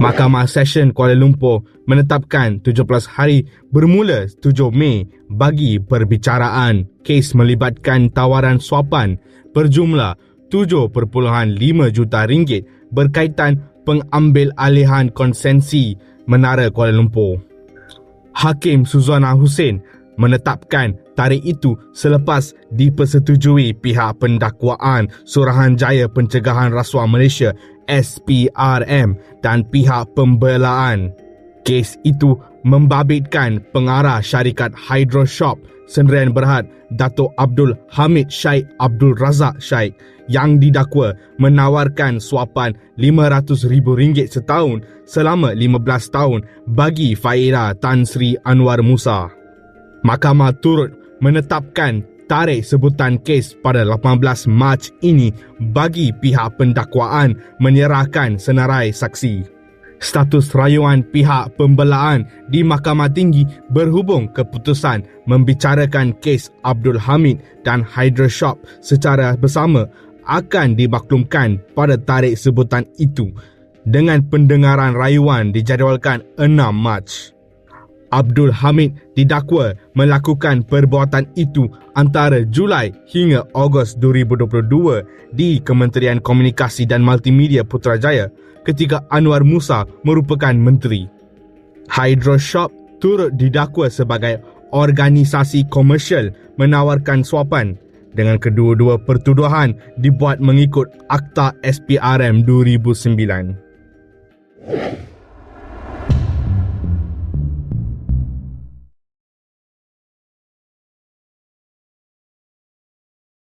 Mahkamah Session Kuala Lumpur menetapkan 17 hari bermula 7 Mei bagi perbicaraan kes melibatkan tawaran suapan berjumlah 7.5 juta ringgit berkaitan pengambil alihan konsensi Menara Kuala Lumpur. Hakim Suzana Hussein menetapkan tarikh itu selepas dipersetujui pihak pendakwaan Suruhanjaya Pencegahan Rasuah Malaysia SPRM dan pihak pembelaan. Kes itu membabitkan pengarah syarikat Hydroshop Sendirian Berhad Datuk Abdul Hamid Syed Abdul Razak Syed yang didakwa menawarkan suapan RM500,000 setahun selama 15 tahun bagi Faira Tan Sri Anwar Musa. Mahkamah turut menetapkan tarikh sebutan kes pada 18 Mac ini bagi pihak pendakwaan menyerahkan senarai saksi. Status rayuan pihak pembelaan di Mahkamah Tinggi berhubung keputusan membicarakan kes Abdul Hamid dan Hydroshop secara bersama akan dimaklumkan pada tarikh sebutan itu dengan pendengaran rayuan dijadualkan 6 Mac. Abdul Hamid didakwa melakukan perbuatan itu antara Julai hingga Ogos 2022 di Kementerian Komunikasi dan Multimedia Putrajaya ketika Anwar Musa merupakan menteri. Hydroshop turut didakwa sebagai organisasi komersial menawarkan suapan dengan kedua-dua pertuduhan dibuat mengikut Akta SPRM 2009.